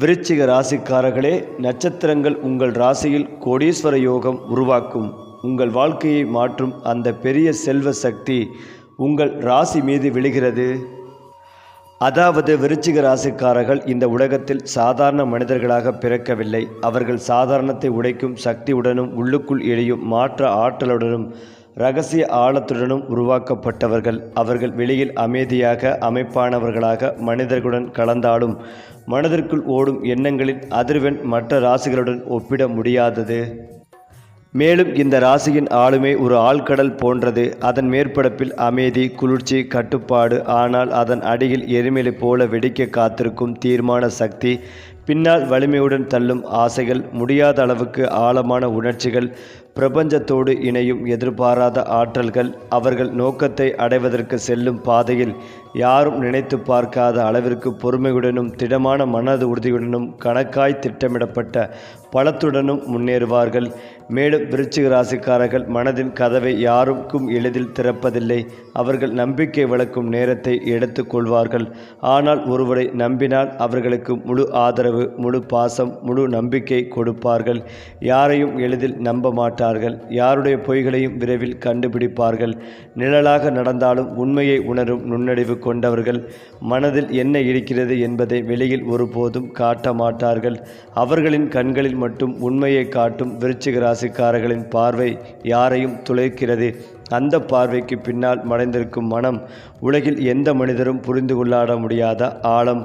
விருச்சிக ராசிக்காரர்களே நட்சத்திரங்கள் உங்கள் ராசியில் கோடீஸ்வர யோகம் உருவாக்கும். உங்கள் வாழ்க்கையை மாற்றும் அந்த பெரிய செல்வ சக்தி உங்கள் ராசி மீது விழுகிறது. அதாவது விருச்சிக ராசிக்காரர்கள் இந்த உலகத்தில் சாதாரண மனிதர்களாக பிறக்கவில்லை. அவர்கள் சாதாரணத்தை உடைக்கும் சக்தியுடனும் உள்ளுக்குள் எழியும் மாற்ற ஆற்றலுடனும் ரகசிய ஆழத்துடனும் உருவாக்கப்பட்டவர்கள். அவர்கள் வெளியில் அமைதியாக அமைப்பானவர்களாக மனிதர்களுடன் கலந்தாலும் மனதிற்குள் ஓடும் எண்ணங்களின் அதிர்வெண் மற்ற ராசிகளுடன் ஒப்பிட முடியாதது. மேலும் இந்த ராசியின் ஆளுமை ஒரு ஆழ்கடல் போன்றது. அதன் மேற்பரப்பில் அமைதி குளிர்ச்சி கட்டுப்பாடு. ஆனால் அதன் அடியில் எரிமலை போல வெடிக்க காத்திருக்கும் தீர்மான சக்தி பின்னால் வலிமையுடன் தள்ளும் ஆசைகள் முடியாத அளவுக்கு ஆழமான உணர்ச்சிகள் பிரபஞ்சத்தோடு இணையும் எதிர்பாராத ஆற்றல்கள் அவர்கள் நோக்கத்தை அடைவதற்கு செல்லும் பாதையில் யாரும் நினைத்து பார்க்காத அளவிற்கு பொறுமையுடனும் திடமான மனது உறுதியுடனும் கணக்காய் திட்டமிடப்பட்ட பலத்துடனும் முன்னேறுவார்கள். மேலும் விருச்சிக ராசிக்காரர்கள் மனதின் கதவை யாருக்கும் எளிதில் திறப்பதில்லை. அவர்கள் நம்பிக்கை வளர்க்கும் நேரத்தை எடுத்துக்கொள்வார்கள் ஆனால் ஒருவரை நம்பினால் அவர்களுக்கு முழு ஆதரவு முழு பாசம் முழு நம்பிக்கை கொடுப்பார்கள். யாரையும் எளிதில் நம்ப மாட்டார்கள். யாருடைய பொய்களையும் விரைவில் கண்டுபிடிப்பார்கள். நிழலாக நடந்தாலும் உண்மையை உணரும் நுண்ணறிவு கொண்டவர்கள். மனதில் என்ன இருக்கிறது என்பதை வெளியில் ஒருபோதும் காட்ட மாட்டார்கள். அவர்களின் கண்களில் மட்டும் உண்மையை காட்டும் விருச்சிக ராசிக்காரர்களின் பார்வை யாரையும் துளைக்கிறது? அந்த பார்வைக்கு பின்னால் மறைந்திருக்கும் மனம் உலகில் எந்த மனிதரும் புரிந்து கொள்ளாட முடியாத ஆழம்.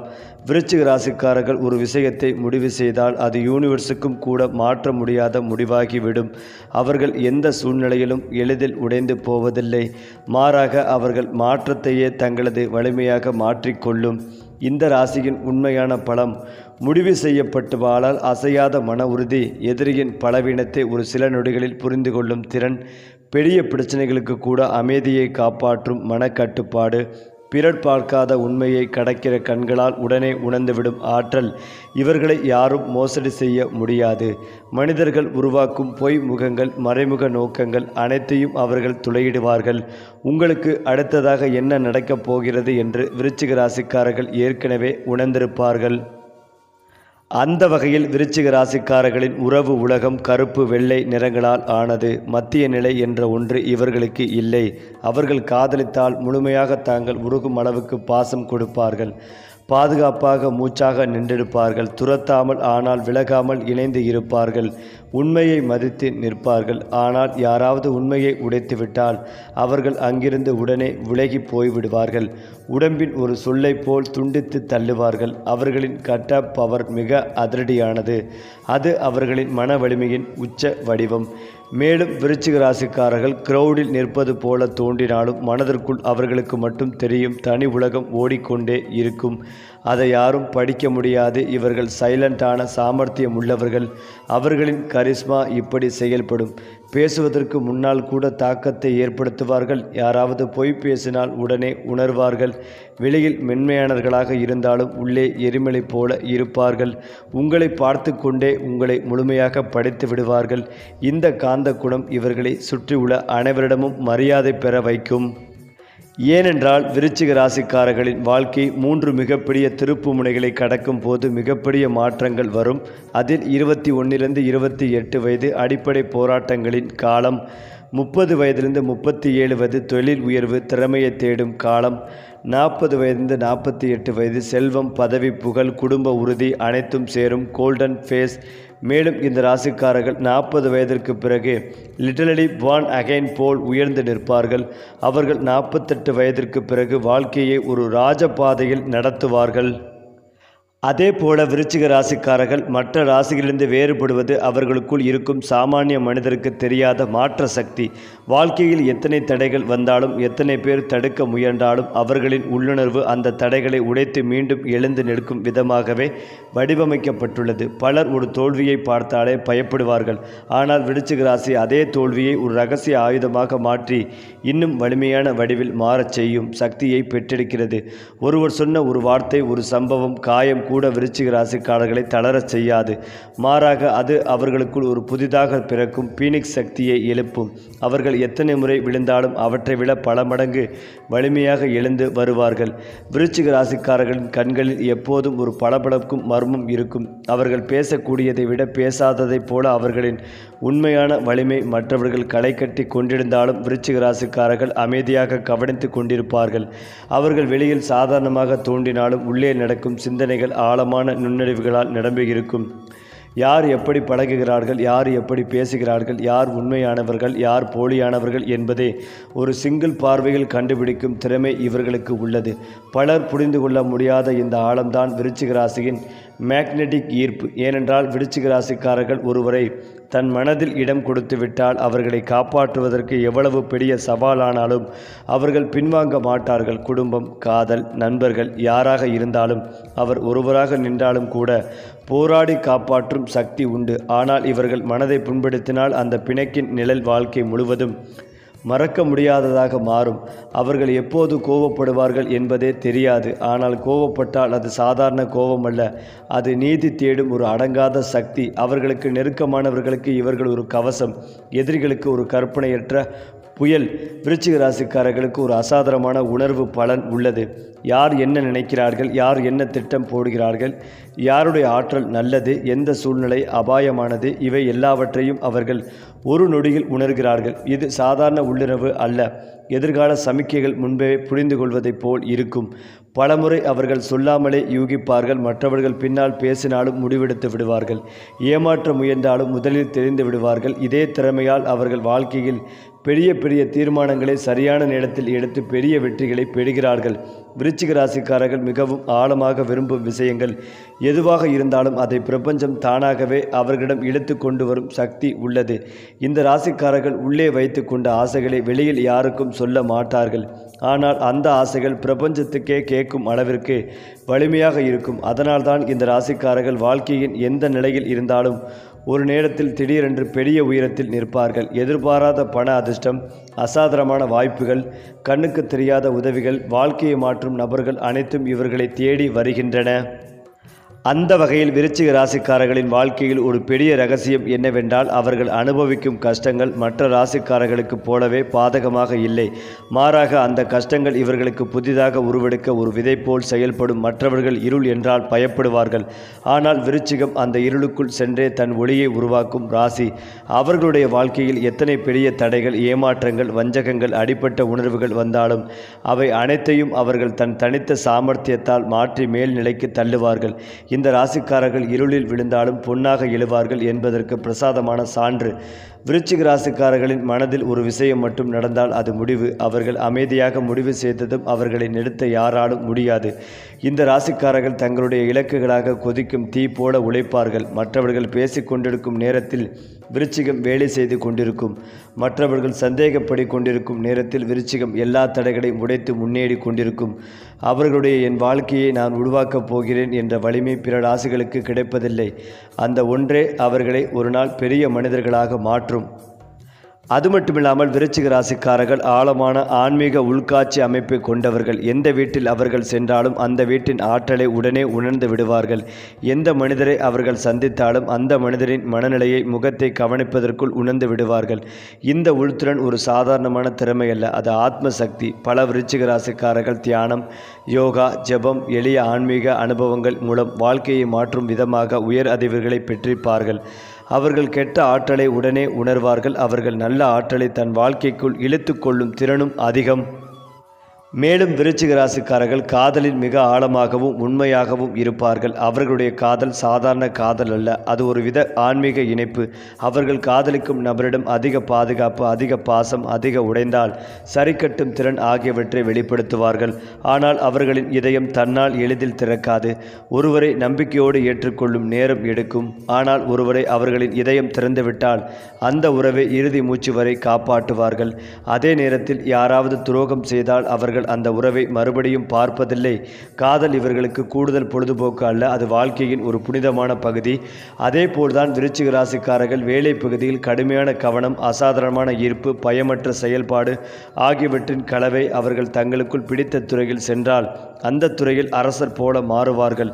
விருச்சிக ராசிக்காரர்கள் ஒரு விஷயத்தை முடிவு செய்தால் அது யூனிவர்ஸுக்கும் கூட மாற்ற முடியாத முடிவாகிவிடும். அவர்கள் எந்த சூழ்நிலையிலும் எளிதில் உடைந்து போவதில்லை. மாறாக அவர்கள் மாற்றத்தையே தங்களது வலிமையாக மாற்றிக்கொள்ளும். இந்த ராசியின் உண்மையான பலம் முடிவு செய்யப்பட்டு வாழால் அசையாத மன உறுதி எதிரியின் பலவீனத்தை ஒரு சில நொடிகளில் புரிந்து கொள்ளும் திறன் பெரிய பிரச்சனைகளுக்கு கூட அமைதியை காப்பாற்றும் மனக்கட்டுப்பாடு பிறர் பார்க்காத உண்மையை கடக்கிற கண்களால் உடனே உணர்ந்துவிடும் ஆற்றல். இவர்களை யாரும் மோசடி செய்ய முடியாது. மனிதர்கள் உருவாக்கும் பொய் முகங்கள் மறைமுக நோக்கங்கள் அனைத்தையும் அவர்கள் துளையிடுவார்கள். உங்களுக்கு அடுத்ததாக என்ன நடக்கப் போகிறது என்று விருச்சிக ராசிக்காரர்கள் ஏற்கனவே உணர்ந்திருப்பார்கள். அந்த வகையில் விருச்சிக ராசிக்காரர்களின் உறவு உலகம் கருப்பு வெள்ளை நிறங்களால் ஆனது மத்திய நிலை என்ற ஒன்று இவர்களுக்கு இல்லை. அவர்கள் காதலித்தால் முழுமையாக தாங்கள் உருகும் அளவுக்கு பாசம் கொடுப்பார்கள். பாதுகாப்பாக மூச்சாக நின்றிருப்பார்கள். துரத்தாமல் ஆனால் விலகாமல் இணைந்து இருப்பார்கள். உண்மையை மதித்து நிற்பார்கள். ஆனால் யாராவது உண்மையை உடைத்துவிட்டால் அவர்கள் அங்கிருந்து உடனே விலகி போய்விடுவார்கள். உடம்பின் ஒரு சொல்லை போல் துண்டித்து தள்ளுவார்கள். அவர்களின் கட்ட பவர் மிக அதிரடியானது. அது அவர்களின் மன வலிமையின் உச்ச வடிவம். மேலும் விருச்சிக ராசிக்காரர்கள் கிரௌடில் நிற்பது போல தோன்றினாலும் மனதிற்குள் அவர்களுக்கு மட்டும் தெரியும் தனி உலகம் ஓடிக்கொண்டே இருக்கும். அதை யாரும் படிக்க முடியாது. இவர்கள் சைலண்டான சாமர்த்தியம் உள்ளவர்கள். அவர்களின் கரிஸ்மா இப்படி செயல்படும். பேசுவதற்கு முன்னால் கூட தாக்கத்தை ஏற்படுத்துவார்கள். யாராவது பொய் பேசினால் உடனே உணர்வார்கள். வெளியில் மென்மையானவர்களாக இருந்தாலும் உள்ளே எரிமலை போல இருப்பார்கள். உங்களை பார்த்து கொண்டே உங்களை முழுமையாக படைத்து விடுவார்கள். இந்த காந்த குணம் இவர்களை சுற்றியுள்ள அனைவரிடமும் மரியாதை பெற வைக்கும். ஏனென்றால் விருச்சிக ராசிக்காரர்களின் வாழ்க்கை மூன்று மிகப்பெரிய திருப்பு முனைகளை கடக்கும் போது மிகப்பெரிய மாற்றங்கள் வரும். அதில் இருபத்தி ஒன்றிலிருந்து இருபத்தி எட்டு வயது அடிப்படை போராட்டங்களின் காலம் முப்பது வயதிலிருந்து முப்பத்தி ஏழு வயது தொழில் உயர்வு திறமையை தேடும் காலம் நாற்பது வயதிலிருந்து நாற்பத்தி எட்டு வயது செல்வம் பதவி புகழ் குடும்ப உறுதி அனைத்தும் சேரும். கோல்டன் ஃபேஸ் மேலும் இந்த ராசிக்காரர்கள் நாற்பது வயதிற்கு பிறகு லிட்டலடி வான் அகைன் போல் உயர்ந்து நிற்பார்கள். அவர்கள் நாற்பத்தெட்டு வயதிற்கு பிறகு வாழ்க்கையை ஒரு ராஜபாதையில் நடத்துவார்கள். அதே போல விருச்சிக ராசிக்காரர்கள் மற்ற ராசிகளிலிருந்து வேறுபடுவது அவர்களுக்குள் இருக்கும் சாமானிய மனிதருக்கு தெரியாத மாற்ற சக்தி. வாழ்க்கையில் எத்தனை தடைகள் வந்தாலும் எத்தனை பேர் தடுக்க முயன்றாலும் அவர்களின் உள்ளுணர்வு அந்த தடைகளை உடைத்து மீண்டும் எழுந்து நிற்கும் விதமாகவே வடிவமைக்கப்பட்டுள்ளது. பலர் ஒரு தோல்வியை பார்த்தாலே பயப்படுவார்கள். ஆனால் விருச்சிக ராசி அதே தோல்வியை ஒரு ரகசிய ஆயுதமாக மாற்றி இன்னும் வலிமையான வடிவில் மாறச் செய்யும் சக்தியை பெற்றெடுக்கிறது ஒருவர் சொன்ன ஒரு வார்த்தை ஒரு சம்பவம் காயம் கூட விருச்சிக ராசிக்காரர்களை தளரச் செய்யாது. மாறாக அது அவர்களுக்குள் ஒரு புதிதாக பிறக்கும் பீனிக்ஸ் சக்தியை எழுப்பும். அவர்கள் எத்தனை முறை விழுந்தாலும் அவற்றை விட பல மடங்கு வலிமையாக எழுந்து வருவார்கள். விருச்சிக ராசிக்காரர்களின் கண்களில் எப்போதும் ஒரு பளபளக்கும் மர்மம் இருக்கும். அவர்கள் பேசக்கூடியதை விட பேசாததைப் போல அவர்களின் உண்மையான வலிமை மற்றவர்கள் களை கட்டி கொண்டிருந்தாலும் விருச்சிக ராசிக்காரர்கள் அமைதியாக கவனித்து கொண்டிருப்பார்கள். அவர்கள் வெளியில் சாதாரணமாக தோன்றினாலும் உள்ளே நடக்கும் சிந்தனைகள் ஆழமான நுண்ணறிவுகளால் நிரம்பியிருக்கும். யார் எப்படி பழகுகிறார்கள் யார் எப்படி பேசுகிறார்கள் யார் உண்மையானவர்கள் யார் போலியானவர்கள் என்பதை ஒரு சிங்கிள் பார்வையில் கண்டுபிடிக்கும் திறமை இவர்களுக்கு உள்ளது. பலர் புரிந்து கொள்ள முடியாத இந்த ஆழம்தான் விருச்சிக ராசியின் மேக்னெட்டிக் ஈர்ப்பு. ஏனென்றால் விருச்சிக ராசிக்காரர்கள் ஒருவரை தன் மனதில் இடம் கொடுத்துவிட்டால் அவர்களை காப்பாற்றுவதற்கு எவ்வளவு பெரிய சவாலானாலும் அவர்கள் பின்வாங்க மாட்டார்கள். குடும்பம் காதல் நண்பர்கள் யாராக இருந்தாலும் அவர் ஒருவராக நின்றாலும் கூட போராடி காப்பாற்றும் சக்தி உண்டு. ஆனால் இவர்கள் மனதை புண்படுத்தினால் அந்த பிணக்கின் நிழல் வாழ்க்கை முழுவதும் மறக்க முடியாததாக மாறும். அவர்கள் எப்போது கோபப்படுவார்கள் என்பதே தெரியாது. ஆனால் கோவப்பட்டால் அது சாதாரண கோபம் அல்ல அது நீதி தேடும் ஒரு அடங்காத சக்தி. அவர்களுக்கு நெருக்கமானவர்களுக்கு இவர்கள் ஒரு கவசம். எதிரிகளுக்கு ஒரு கற்பனையற்ற புயல் விருச்சிக ராசிக்காரர்களுக்கு ஒரு அசாதாரணமான உணர்வு பலன் உள்ளது. யார் என்ன நினைக்கிறார்கள்? யார் என்ன திட்டம் போடுகிறார்கள்? யாருடைய ஆற்றல் நல்லது? எந்த சூழ்நிலை அபாயமானது? இவை எல்லாவற்றையும் அவர்கள் ஒரு நொடியில் உணர்கிறார்கள். இது சாதாரண உள்ளுணர்வு அல்ல. எதிர்கால சமிக்கைகள் முன்பே புரிந்து கொள்வதைப் போல் இருக்கும். பலமுறை அவர்கள் சொல்லாமலே யூகிப்பார்கள். மற்றவர்கள் பின்னால் பேசினாலும் முடிவெடுத்து விடுவார்கள். ஏமாற்ற முயன்றாலும் முதலில் தெரிந்து விடுவார்கள். இதே திறமையால் அவர்கள் வாழ்க்கையில் பெரிய பெரிய தீர்மானங்களை சரியான நேரத்தில் எடுத்து பெரிய வெற்றிகளை பெறுகிறார்கள். விருச்சிக ராசிக்காரர்கள் மிகவும் ஆழமாக விரும்பும் விஷயங்கள் எதுவாக இருந்தாலும் அதை பிரபஞ்சம் தானாகவே அவர்களிடம் இழுத்து கொண்டு வரும் சக்தி உள்ளது. இந்த ராசிக்காரர்கள் உள்ளே வைத்து கொண்ட ஆசைகளை வெளியில் யாருக்கும் சொல்ல மாட்டார்கள். ஆனால் அந்த ஆசைகள் பிரபஞ்சத்துக்கே கேட்கும் அளவிற்கு வலிமையாக இருக்கும். அதனால்தான் இந்த ராசிக்காரர்கள் வாழ்க்கையின் எந்த நிலையில் இருந்தாலும் ஒரு நேரத்தில் திடீரென்று பெரிய உயரத்தில் நிற்பார்கள். எதிர்பாராத பண அதிர்ஷ்டம் அசாதாரணமான வாய்ப்புகள் கண்ணுக்கு தெரியாத உதவிகள் வாழ்க்கையை மாற்றும் நபர்கள் அனைத்தும் இவர்களை தேடி வருகின்றன. அந்த வகையில் விருச்சிக ராசிக்காரர்களின் வாழ்க்கையில் ஒரு பெரிய ரகசியம் என்னவென்றால் அவர்கள் அனுபவிக்கும் கஷ்டங்கள் மற்ற ராசிக்காரர்களுக்கு போலவே பாதகமாக இல்லை. மாறாக அந்த கஷ்டங்கள் இவர்களுக்கு புதிதாக உருவெடுக்க ஒரு விதை போல் செயல்படும் மற்றவர்கள் இருள் என்றால் பயப்படுவார்கள். ஆனால் விருச்சிகம் அந்த இருளுக்குள் சென்றே தன் ஒளியை உருவாக்கும் ராசி. அவர்களுடைய வாழ்க்கையில் எத்தனை பெரிய தடைகள் ஏமாற்றங்கள் வஞ்சகங்கள் அடிப்பட்ட உணர்வுகள் வந்தாலும் அவை அனைத்தையும் அவர்கள் தன் தனித்த சாமர்த்தியத்தால் மாற்றி மேல்நிலைக்கு தள்ளுவார்கள். இந்த ராசிக்காரர்கள் இருளில் விழுந்தாலும் பொன்னாக எழுவார்கள் என்பதற்கு பிரசாதமான சான்று. விருச்சிக ராசிக்காரர்களின் மனதில் ஒரு விஷயம் மட்டும் நடந்தால் அது முடிவு. அவர்கள் அமைதியாக முடிவு செய்ததும் அவர்களை நிறுத்த யாராலும் முடியாது. இந்த ராசிக்காரர்கள் தங்களுடைய இலக்குகளாக கொதிக்கும் தீ போல உழைப்பார்கள். மற்றவர்கள் பேசிக்கொண்டிருக்கும் நேரத்தில் விருச்சிகம் வேலை செய்து கொண்டிருக்கும். மற்றவர்கள் சந்தேகப்படி கொண்டிருக்கும் நேரத்தில் விருச்சிகம் எல்லா தடைகளையும் உடைத்து முன்னேறி கொண்டிருக்கும். அவர்களுடைய என் வாழ்க்கையை நான் உருவாக்கப் போகிறேன் என்ற வலிமை பிற ராசிகளுக்கு கிடைப்பதில்லை. அந்த ஒன்றே அவர்களை ஒரு நாள் பெரிய மனிதர்களாக மாற்றும். அது மட்டுமில்லாமல் விருச்சிக ராசிக்காரர்கள் ஆழமான ஆன்மீக உள்காட்சி அமைப்பை கொண்டவர்கள். எந்த வீட்டில் அவர்கள் சென்றாலும் அந்த வீட்டின் ஆற்றலை உடனே உணர்ந்து விடுவார்கள். எந்த மனிதரை அவர்கள் சந்தித்தாலும் அந்த மனிதரின் மனநிலையை முகத்தை கவனிப்பதற்குள் உணர்ந்து விடுவார்கள். இந்த உள்திறன் ஒரு சாதாரணமான திறமை அல்ல அது ஆத்ம சக்தி பல விருச்சிக ராசிக்காரர்கள் தியானம் யோகா ஜெபம் எளிய ஆன்மீக அனுபவங்கள் மூலம் வாழ்க்கையை மாற்றும் விதமாக உயர் அதிர்வுகளை பெற்றிருப்பார்கள். அவர்கள் கெட்ட ஆற்றலை உடனே உணர்வார்கள். அவர்கள் நல்ல ஆற்றலை தன் வாழ்க்கைக்குள் இழுத்து கொள்ளும் திறனும் அதிகம். மேலும் விருச்சிக ராசிக்காரர்கள் காதலில் மிக ஆழமாகவும் உண்மையாகவும் இருப்பார்கள். அவர்களுடைய காதல் சாதாரண காதல் அல்ல. அது ஒரு வித ஆன்மீக இணைப்பு. அவர்கள் காதலிக்கும் நபரிடம் அதிக பாதுகாப்பு அதிக பாசம் அதிக உடைந்தால் சரிக்கட்டும் திறன் ஆகியவற்றை வெளிப்படுத்துவார்கள். ஆனால் அவர்களின் இதயம் தன்னால் எளிதில் திறக்காது. ஒருவரை நம்பிக்கையோடு ஏற்றுக்கொள்ளும் நேரம் எடுக்கும். ஆனால் ஒருவரை அவர்களின் இதயம் திறந்துவிட்டால் அந்த உறவை இறுதி மூச்சு வரை காப்பாற்றுவார்கள். அதே நேரத்தில் யாராவது துரோகம் செய்தால் அவர்கள் இவர்கள் அந்த உறவை மறுபடியும் பார்ப்பதில்லை. காதல் இவர்களுக்கு கூடுதல் பொழுதுபோக்கு அல்ல அது வாழ்க்கையின் ஒரு புனிதமான பகுதி. அதே போல்தான் விருச்சிக ராசிக்காரர்கள் வேலை பகுதியில் கடுமையான கவனம் அசாதாரணமான ஈர்ப்பு பயமற்ற செயல்பாடு ஆகியவற்றின் கலவை அவர்கள் தங்களுக்குள் பிடித்த துறையில் சென்றால் அந்த துறையில் அரசர் போல மாறுவார்கள்.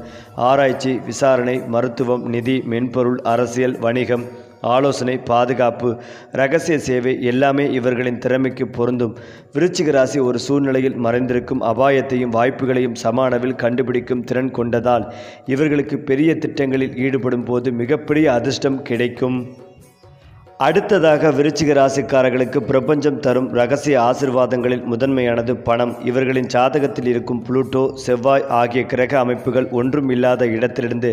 ஆராய்ச்சி விசாரணை மருத்துவம் நிதி மென்பொருள் அரசியல் வணிகம் ஆலோசனை பாதுகாப்பு ரகசிய சேவை எல்லாமே இவர்களின் திறமைக்கு பொருந்தும். விருச்சிக ராசி ஒரு சூழ்நிலையில் மறைந்திருக்கும் அபாயத்தையும் வாய்ப்புகளையும் சமானவில் கண்டுபிடிக்கும் திறன் கொண்டதால் இவர்களுக்கு பெரிய திட்டங்களில் ஈடுபடும் போது மிகப்பெரிய அதிர்ஷ்டம் கிடைக்கும். அடுத்ததாக விருச்சிக ராசிக்காரர்களுக்கு பிரபஞ்சம் தரும் ரகசிய ஆசிர்வாதங்களில் முதன்மையானது பணம். இவர்களின் ஜாதகத்தில் இருக்கும் புளூட்டோ செவ்வாய் ஆகிய கிரக அமைப்புகள் ஒன்றும் இல்லாத இடத்திலிருந்து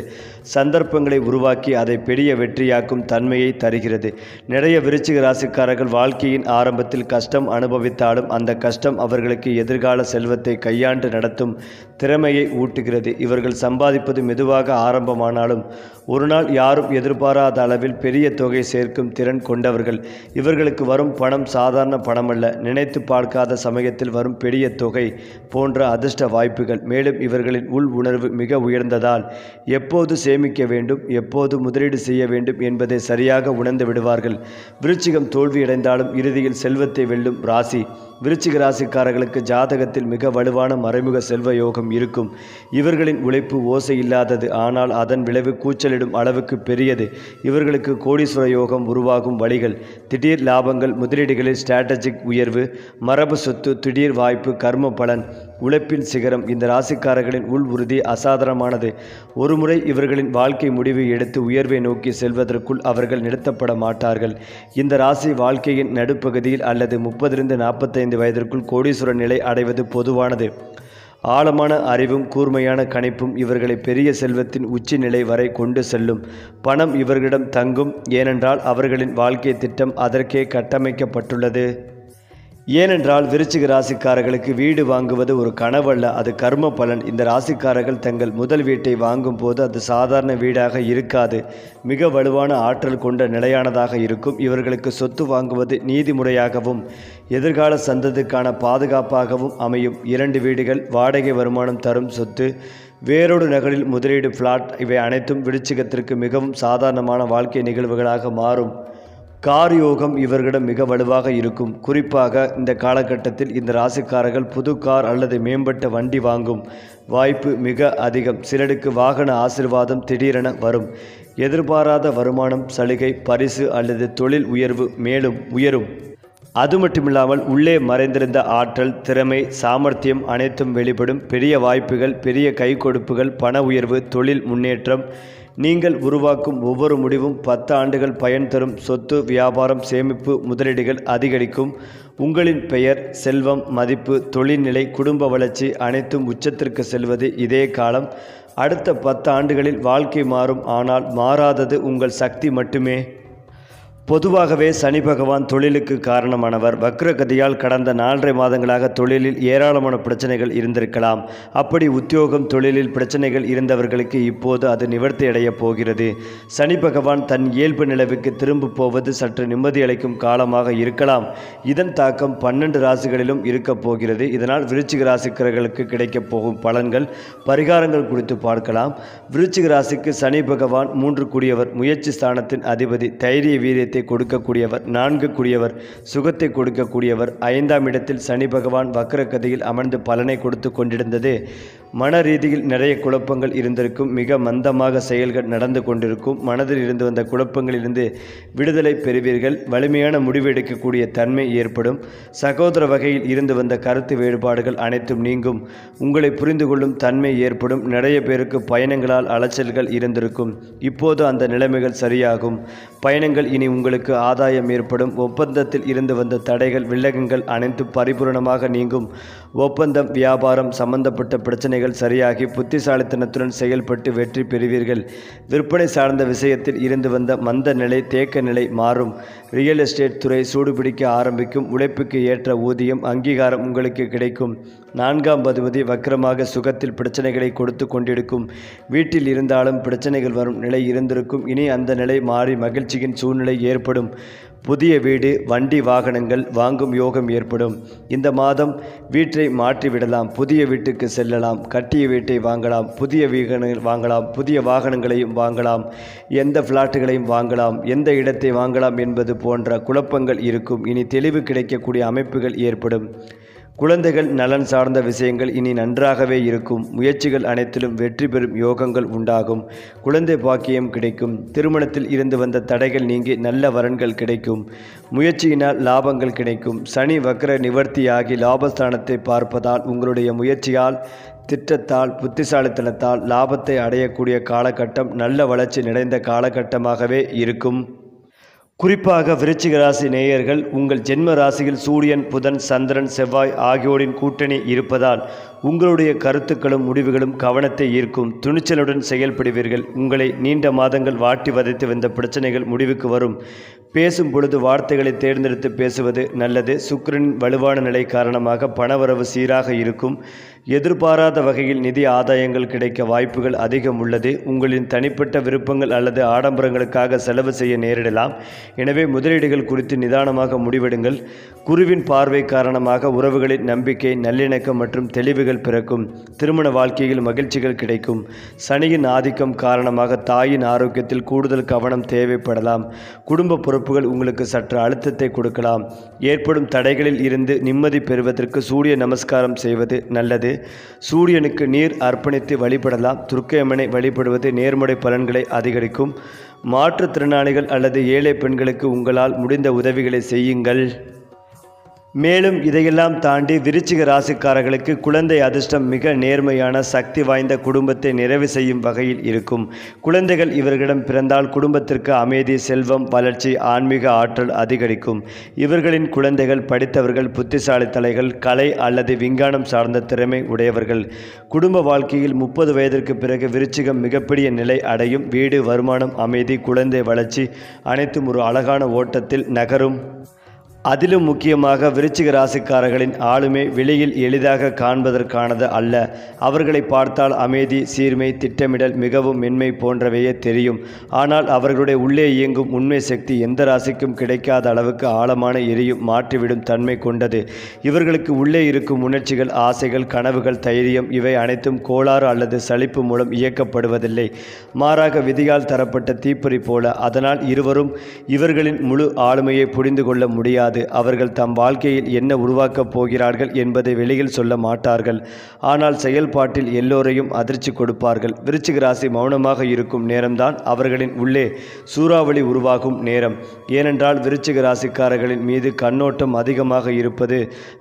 சந்தர்ப்பங்களை உருவாக்கி அதை பெரிய வெற்றியாக்கும் தன்மையை தருகிறது. நிறைய விருச்சிக ராசிக்காரர்கள் வாழ்க்கையின் ஆரம்பத்தில் கஷ்டம் அனுபவித்தாலும் அந்த கஷ்டம் அவர்களுக்கு எதிர்கால செல்வத்தை கையாண்டு நடத்தும் திறமையை ஊட்டுகிறது. இவர்கள் சம்பாதிப்பது மெதுவாக ஆரம்பமானாலும் ஒருநாள் யாரும் எதிர்பாராத அளவில் பெரிய தொகை சேர்க்கும் திறன் திறன் கொண்டவர்கள். இவர்களுக்கு வரும் பணம் சாதாரண பணமல்ல. நினைத்து பார்க்காத சமயத்தில் வரும் பெரிய தொகை போன்ற அதிர்ஷ்ட வாய்ப்புகள். மேலும் இவர்களின் உள் உணர்வு மிக உயர்ந்ததால் எப்போது சேமிக்க வேண்டும் எப்போது முதலீடு செய்ய வேண்டும் என்பதை சரியாக உணர்ந்து விடுவார்கள். விருச்சிகம் தோல்வியடைந்தாலும் இறுதியில் செல்வத்தை வெல்லும் ராசி. விருச்சிக ராசிக்காரர்களுக்கு ஜாதகத்தில் மிக வலுவான மறைமுக செல்வ யோகம் இருக்கும். இவர்களின் உழைப்பு ஓசை இல்லாதது ஆனால் அதன் விளைவு கூச்சலிடும் அளவுக்கு பெரியது. இவர்களுக்கு கோடீஸ்வர யோகம் உருவாகும் வழிகள் திடீர் லாபங்கள் முதலீடுகளில் ஸ்ட்ராட்டஜிக் உயர்வு மரபு சொத்து திடீர் வாய்ப்பு கர்ம பலன். உழைப்பின் சிகரம். இந்த ராசிக்காரர்களின் உள் உறுதி அசாதாரணமானது. ஒருமுறை இவர்களின் வாழ்க்கை முடிவை எடுத்து உயர்வை நோக்கி செல்வதற்குள் அவர்கள் நிறுத்தப்பட மாட்டார்கள். இந்த ராசி வாழ்க்கையின் நடுப்பகுதியில் அல்லது முப்பதிலிருந்து நாற்பத்தைந்து வயதிற்குள் கோடீஸ்வர நிலை அடைவது பொதுவானது. ஆழமான அறிவும் கூர்மையான கணிப்பும் இவர்களை பெரிய செல்வத்தின் உச்சி நிலை வரை கொண்டு செல்லும். பணம் இவர்களிடம் தங்கும். ஏனென்றால் அவர்களின் வாழ்க்கை திட்டம் அதற்கே கட்டமைக்கப்பட்டுள்ளது. ஏனென்றால் விருச்சிக ராசிக்காரர்களுக்கு வீடு வாங்குவது ஒரு கனவல்ல. அது கர்ம பலன். இந்த ராசிக்காரர்கள் தங்கள் முதல் வீட்டை வாங்கும் போது அது சாதாரண வீடாக இருக்காது. மிக வலுவான ஆற்றல் கொண்ட நிலையானதாக இருக்கும். இவர்களுக்கு சொத்து வாங்குவது நீதிமுறையாகவும் எதிர்கால சந்ததிக்கான பாதுகாப்பாகவும் அமையும். இரண்டு வீடுகள் வாடகை வருமானம் தரும் சொத்து வேறொரு நகரில் முதலீடு பிளாட் இவை அனைத்தும் விருச்சிகத்திற்கு மிகவும் சாதாரணமான வாழ்க்கை நிகழ்வுகளாக மாறும். கார் யோகம் இவர்களிடம் மிக வலுவாக இருக்கும். குறிப்பாக இந்த காலகட்டத்தில் இந்த ராசிக்காரர்கள் புது கார் அல்லது மேம்பட்ட வண்டி வாங்கும் வாய்ப்பு மிக அதிகம். சிலருக்கு வாகன ஆசிர்வாதம் திடீரென வரும். எதிர்பாராத வருமானம் சலுகை பரிசு அல்லது தொழில் உயர்வு மேலும் உயரும். அது மட்டுமில்லாமல் உள்ளே மறைந்திருந்த ஆற்றல் திறமை சாமர்த்தியம் அனைத்தும் வெளிப்படும். பெரிய வாய்ப்புகள் பெரிய கை கொடுப்புகள் பண உயர்வு தொழில் முன்னேற்றம் நீங்கள் உருவாக்கும் ஒவ்வொரு முடிவும் பத்து ஆண்டுகள் பயன் தரும். சொத்து வியாபாரம் சேமிப்பு முதலீடுகள் அதிகரிக்கும். உங்களின் பெயர் செல்வம் மதிப்பு தொழில்நிலை குடும்ப வளர்ச்சி அனைத்தும் உச்சத்திற்கு செல்வது இதே காலம். அடுத்த பத்து ஆண்டுகளில் வாழ்க்கை மாறும். ஆனால் மாறாதது உங்கள் சக்தி மட்டுமே. பொதுவாகவே சனி பகவான் தொழிலுக்கு காரணமானவர். வக்ரகதியால் கடந்த நாலரை மாதங்களாக தொழிலில் ஏராளமான பிரச்சனைகள் இருந்திருக்கலாம். அப்படி உத்தியோகம் தொழிலில் பிரச்சனைகள் இருந்தவர்களுக்கு இப்போது அது நிவர்த்தி அடையப் போகிறது. சனி பகவான் தன் இயல்பு நிலவுக்கு திரும்ப போவது சற்று நிம்மதி அளிக்கும் காலமாக இருக்கலாம். இதன் தாக்கம் பன்னெண்டு ராசிகளிலும் இருக்கப் போகிறது. இதனால் விருச்சிக ராசிக்காரர்களுக்கு கிடைக்கப் போகும் பலன்கள் பரிகாரங்கள் குறித்து பார்க்கலாம். விருச்சிக ராசிக்கு சனி பகவான் மூன்று கூடியவர். முயற்சி ஸ்தானத்தின் அதிபதி தைரிய வீரியத்தை கொடுக்கக்கூடியவர் நான்கு கூடியவர் சுகத்தை கொடுக்கக்கூடியவர். ஐந்தாம் இடத்தில் சனி பகவான் வக்கரகதியில் அமர்ந்து பலனை கொடுத்து கொண்டிருந்தது. மன ரீதியில் நிறைய குழப்பங்கள் இருந்திருக்கும். மிக மந்தமாக செயல்கள் நடந்து கொண்டிருக்கும். மனதில் இருந்து வந்த குழப்பங்களிலிருந்து விடுதலை பெறுவீர்கள். வலிமையான முடிவு எடுக்கக்கூடிய தன்மை ஏற்படும். சகோதர வகையில் இருந்து வந்த கருத்து வேறுபாடுகள் அனைத்தும் நீங்கும். உங்களை புரிந்து கொள்ளும் தன்மை ஏற்படும். நிறைய பேருக்கு பயணங்களால் அலைச்சல்கள் இருந்திருக்கும். இப்போது அந்த நிலைமைகள் சரியாகும். பயணங்கள் இனி உங்கள் உங்களுக்கு ஆதாயம் ஏற்படும். ஒப்பந்தத்தில் இருந்து வந்த தடைகள் வில்லகங்கள் அனைத்தும் பரிபூரணமாக நீங்கும். ஒப்பந்தம் வியாபாரம் சம்பந்தப்பட்ட பிரச்சனைகள் சரியாகி புத்திசாலித்தனத்துடன் செயல்பட்டு வெற்றி பெறுவீர்கள். விற்பனை சார்ந்த விஷயத்தில் இருந்து வந்த மந்த நிலை தேக்க நிலை மாறும். ரியல் எஸ்டேட் துறை சூடுபிடிக்க ஆரம்பிக்கும். உழைப்புக்கு ஏற்ற ஊதியம் அங்கீகாரம் உங்களுக்கு கிடைக்கும். நான்காம் பதுமதி வக்கரமாக சுகத்தில் பிரச்சனைகளை கொடுத்து கொண்டிருக்கும். வீட்டில் இருந்தாலும் பிரச்சனைகள் வரும் நிலை இருந்திருக்கும். இனி அந்த நிலை மாறி மகிழ்ச்சியின் சூழ்நிலை ஏற்படும். புதிய வீடு வண்டி வாகனங்கள் வாங்கும் யோகம் ஏற்படும். இந்த மாதம் வீட்டை மாற்றிவிடலாம் புதிய வீட்டுக்கு செல்லலாம். கட்டிய வீட்டை வாங்கலாம். புதிய வீகனங்கள் வாங்கலாம். புதிய வாகனங்களையும் வாங்கலாம். எந்த ஃப்ளாட்டுகளையும் வாங்கலாம். எந்த இடத்தை வாங்கலாம் என்பது போன்ற குழப்பங்கள் இருக்கும். இனி தெளிவு கிடைக்கக்கூடிய அமைப்புகள் ஏற்படும். குழந்தைகள் நலன் சார்ந்த விஷயங்கள் இனி நன்றாகவே இருக்கும். முயற்சிகள் அனைத்திலும் வெற்றி பெறும் யோகங்கள் உண்டாகும். குழந்தை பாக்கியம் கிடைக்கும். திருமணத்தில் இருந்து வந்த தடைகள் நீங்கி நல்ல வரன்கள் கிடைக்கும். முயற்சியினால் லாபங்கள் கிடைக்கும். சனி வக்ர நிவர்த்தியாகி லாபஸ்தானத்தை பார்ப்பதால் உங்களுடைய முயற்சியால் திட்டத்தால் புத்திசாலித்தனத்தால் லாபத்தை அடையக்கூடிய காலகட்டம் நல்ல வளர்ச்சி நிறைந்த காலகட்டமாகவே இருக்கும். குறிப்பாக விருச்சிக ராசி நேயர்கள் உங்கள் ஜென்ம ராசியில் சூரியன் புதன் சந்திரன் செவ்வாய் ஆகியோரின் கூட்டணி இருப்பதால் உங்களுடைய கருத்துக்களும் முடிவுகளும் கவனத்தை ஈர்க்கும். துணிச்சலுடன் செயல்படுவீர்கள். உங்களை நீண்ட மாதங்கள் வாட்டி வதைத்து வந்த பிரச்சனைகள் முடிவுக்கு வரும். பேசும் பொழுது வார்த்தைகளை தேர்ந்தெடுத்து பேசுவது நல்லது. சுக்கரனின் வலுவான நிலை காரணமாக பணவரவு சீராக இருக்கும். எதிர்பாராத வகையில் நிதி ஆதாயங்கள் கிடைக்க வாய்ப்புகள் அதிகம் உள்ளது. உங்களின் தனிப்பட்ட விருப்பங்கள் அல்லது ஆடம்பரங்களுக்காக செலவு செய்ய நேரிடலாம். எனவே முதலீடுகள் குறித்து நிதானமாக முடிவெடுங்கள். குருவின் பார்வை காரணமாக உறவுகளின் நம்பிக்கை நல்லிணக்கம் மற்றும் தெளிவுகள் பிறக்கும். திருமண வாழ்க்கையில் மகிழ்ச்சிகள் கிடைக்கும். சனியின் ஆதிக்கம் காரணமாக தாயின் ஆரோக்கியத்தில் கூடுதல் கவனம் தேவைப்படலாம். குடும்ப பொறுப்புகள் உங்களுக்கு சற்று அழுத்தத்தை கொடுக்கலாம். ஏற்படும் தடைகளில் இருந்து நிம்மதி பெறுவதற்கு சூரிய நமஸ்காரம் செய்வது நல்லது. சூரியனுக்கு நீர் அர்ப்பணித்து வழிபடலாம். துர்க்கையம்மனை வழிபடுவது நேர்முறை பலன்களை அதிகரிக்கும். மாற்றுத்திறனாளிகள் அல்லது ஏழை பெண்களுக்கு உங்களால் முடிந்த உதவிகளை செய்யுங்கள். மேலும் இதையெல்லாம் தாண்டி விருச்சிக ராசிக்காரர்களுக்கு குழந்தை அதிர்ஷ்டம் மிக நேர்மையான சக்தி வாய்ந்த குடும்பத்தை நிறைவு செய்யும் வகையில் இருக்கும். குழந்தைகள் இவர்களிடம் பிறந்தால் குடும்பத்திற்கு அமைதி செல்வம் வளர்ச்சி ஆன்மீக ஆற்றல் அதிகரிக்கும். இவர்களின் குழந்தைகள் படித்தவர்கள் புத்திசாலி தலைகள் கலை அல்லது விஞ்ஞானம் சார்ந்த திறமை உடையவர்கள். குடும்ப வாழ்க்கையில் முப்பது வயதிற்கு பிறகு விருச்சிகம் மிகப்பெரிய நிலை அடையும். வீடு வருமானம் அமைதி குழந்தை வளர்ச்சி அனைத்தும் ஒரு அழகான ஓட்டத்தில் நகரும். அதிலும் முக்கியமாக விருச்சிக ராசிக்காரர்களின் ஆளுமை வெளியில் எளிதாக காண்பதற்கானது அல்ல. அவர்களை பார்த்தால் அமைதி சீர்மை திட்டமிடல் மிகவும் மென்மை போன்றவையே தெரியும். ஆனால் அவர்களுடைய உள்ளே இயங்கும் உண்மை சக்தி எந்த ராசிக்கும் கிடைக்காத அளவுக்கு ஆழமான எரியும் மாற்றிவிடும் தன்மை கொண்டது. இவர்களுக்கு உள்ளே இருக்கும் உணர்ச்சிகள் ஆசைகள் கனவுகள் தைரியம் இவை அனைத்தும் கோளாறு அல்லது சலிப்பு மூலம் இயக்கப்படுவதில்லை. மாறாக விதியால் தரப்பட்ட தீப்பொறி போல அதனால் இருவரும் இவர்களின் முழு ஆளுமையை புரிந்து கொள்ள முடியாது. தெரியாது. அவர்கள் தம் வாழ்க்கையில் என்ன உருவாக்கப் போகிறார்கள் என்பதை வெளியில் சொல்ல மாட்டார்கள். ஆனால் செயல்பாட்டில் எல்லோரையும் அதிர்ச்சி கொடுப்பார்கள். விருச்சிக ராசி மௌனமாக இருக்கும் நேரம்தான் அவர்களின் உள்ளே சூறாவளி உருவாகும் நேரம். ஏனென்றால் விருச்சிக ராசிக்காரர்களின் மீது கண்ணோட்டம் அதிகமாக இருப்பது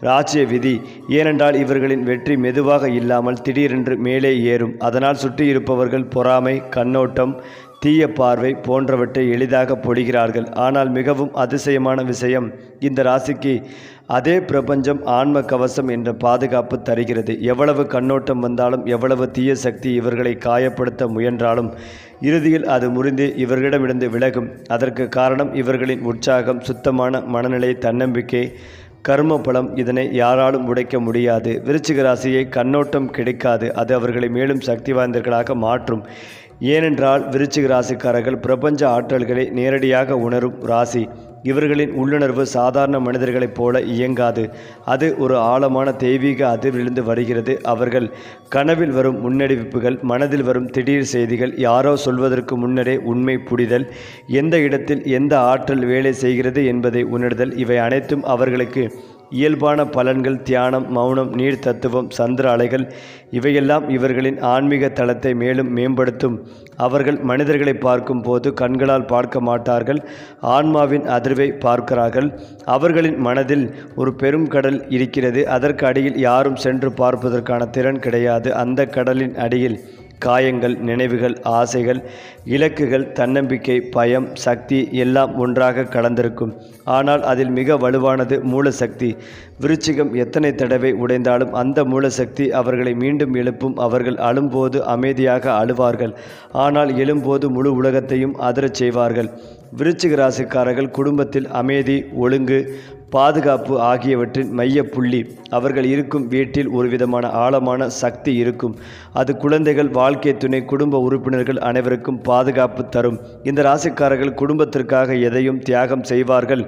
ராஜ்ய விதி. ஏனென்றால் இவர்களின் வெற்றி மெதுவாக இல்லாமல் திடீரென்று மேலே ஏறும். அதனால் சுற்றியிருப்பவர்கள் பொறாமை கண்ணோட்டம் தீய பார்வை போன்றவற்றை எளிதாக பொழிகிறார்கள். ஆனால் மிகவும் அதிசயமான விஷயம் இந்த ராசிக்கு அதே பிரபஞ்சம் ஆன்ம கவசம் என்ற பாதுகாப்பு தருகிறது. எவ்வளவு கண்ணோட்டம் வந்தாலும் எவ்வளவு தீய சக்தி இவர்களை காயப்படுத்த முயன்றாலும் இறுதியில் அது முறிந்து இவர்களிடமிருந்து விலகும். அதற்கு காரணம் இவர்களின் உற்சாகம் சுத்தமான மனநிலை தன்னம்பிக்கை கர்ம பலம் இதனை யாராலும் உடைக்க முடியாது. விருச்சிக ராசியை கண்ணோட்டம் கிடைக்காது. அது அவர்களை மேலும் சக்தி வாய்ந்தவர்களாக மாற்றும். ஏனென்றால் விருச்சிக ராசிக்காரர்கள் பிரபஞ்ச ஆற்றல்களை நேரடியாக உணரும் ராசி. இவர்களின் உள்ளுணர்வு சாதாரண மனிதர்களைப் போல இயங்காது. அது ஒரு ஆழமான தெய்வீக அதிர்விலிருந்து வருகிறது. அவர்கள் கனவில் வரும் முன்னறிவிப்புகள் மனதில் வரும் திடீர் செய்திகள் யாரோ சொல்வதற்கு முன்னரே உண்மை புரிதல் எந்த இடத்தில் எந்த ஆற்றல் வேலை செய்கிறது என்பதை உணர்தல் இவை அனைத்தும் அவர்களுக்கு இயல்பான பலன்கள் தியானம் மௌனம் நீர் தத்துவம் சந்திர அலைகள் இவையெல்லாம் இவர்களின் ஆன்மீக தளத்தை மேலும் மேம்படுத்தும். அவர்கள் மனிதர்களை பார்க்கும் போது கண்களால் பார்க்க மாட்டார்கள் ஆன்மாவின் அதிர்வை பார்க்கிறார்கள். அவர்களின் மனதில் ஒரு பெரும் கடல் இருக்கிறது அதற்கு அடியில் யாரும் சென்று பார்ப்பதற்கான திறன் கிடையாது. அந்த கடலின் அடியில் காயங்கள் நினைவுகள் ஆசைகள் இலக்குகள் தன்னம்பிக்கை பயம் சக்தி எல்லாம் ஒன்றாக கலந்திருக்கும் ஆனால் அதில் மிக வலுவானது மூலசக்தி. விருச்சிகம் எத்தனை தடவை உடைந்தாலும் அந்த மூலசக்தி அவர்களை மீண்டும் எழுப்பும். அவர்கள் அழும்போது அமைதியாக அழுவார்கள். ஆனால் எழும்போது முழு உலகத்தையும் அதிரச் செய்வார்கள். விருச்சிக ராசிக்காரர்கள் குடும்பத்தில் அமைதி ஒழுங்கு பாதுகாப்பு ஆகியவற்றின் மையப்புள்ளி. புள்ளி அவர்கள் இருக்கும் வீட்டில் ஒரு விதமான ஆழமான சக்தி இருக்கும். அது குழந்தைகள் வாழ்க்கை துணை குடும்ப உறுப்பினர்கள் அனைவருக்கும் பாதுகாப்பு தரும். இந்த ராசிக்காரர்கள் குடும்பத்திற்காக எதையும் தியாகம் செய்வார்கள்.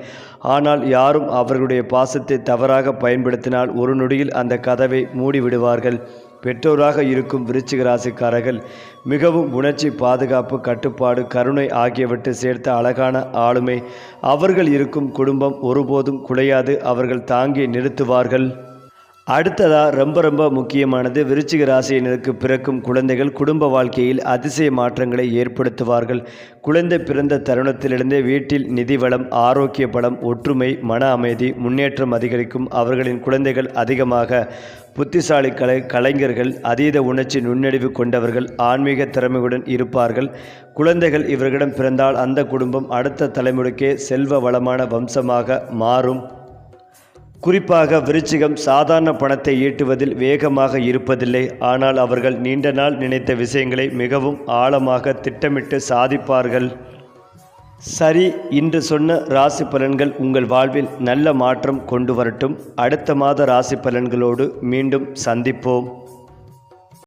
ஆனால் யாரும் அவர்களுடைய பாசத்தை தவறாக பயன்படுத்தினால் ஒரு நொடியில் அந்த கதவை மூடிவிடுவார்கள். பெற்றோராக இருக்கும் விருச்சிக ராசிக்காரர்கள் மிகவும் உணர்ச்சி பாதுகாப்பு கட்டுப்பாடு கருணை ஆகியவற்றை சேர்த்த அழகான ஆளுமை. அவர்கள் இருக்கும் குடும்பம் ஒருபோதும் குலையாது அவர்கள் தாங்கி நிறுத்துவார்கள். அடுத்ததா ரொம்ப ரொம்ப முக்கியமானது விருச்சிக ராசியினருக்கு பிறக்கும் குழந்தைகள் குடும்ப வாழ்க்கையில் அதிசய மாற்றங்களை ஏற்படுத்துவார்கள். குழந்தை பிறந்த தருணத்திலிருந்தே வீட்டில் நிதி வளம் ஆரோக்கிய பலம் ஒற்றுமை மன அமைதி முன்னேற்றம் அதிகரிக்கும். அவர்களின் குழந்தைகள் அதிகமாக புத்திசாலி கலை கலைஞர்கள் அதீத உணர்ச்சி நுண்ணறிவு கொண்டவர்கள் ஆன்மீக திறமையுடன் இருப்பார்கள். குழந்தைகள் இவர்களிடம் பிறந்தால் அந்த குடும்பம் அடுத்த தலைமுறைக்கே செல்வ வளமான வம்சமாக மாறும். குறிப்பாக விருச்சிகம் சாதாரண பணத்தை ஈட்டுவதில் வேகமாக இருப்பதில்லை. ஆனால் அவர்கள் நீண்ட நாள் நினைத்த விஷயங்களை மிகவும் ஆழமாக திட்டமிட்டு சாதிப்பார்கள். சரி இன்று சொன்ன ராசி பலன்கள் உங்கள் வாழ்வில் நல்ல மாற்றம் கொண்டு வரட்டும். அடுத்த மாத ராசி பலன்களோடு மீண்டும் சந்திப்போம்.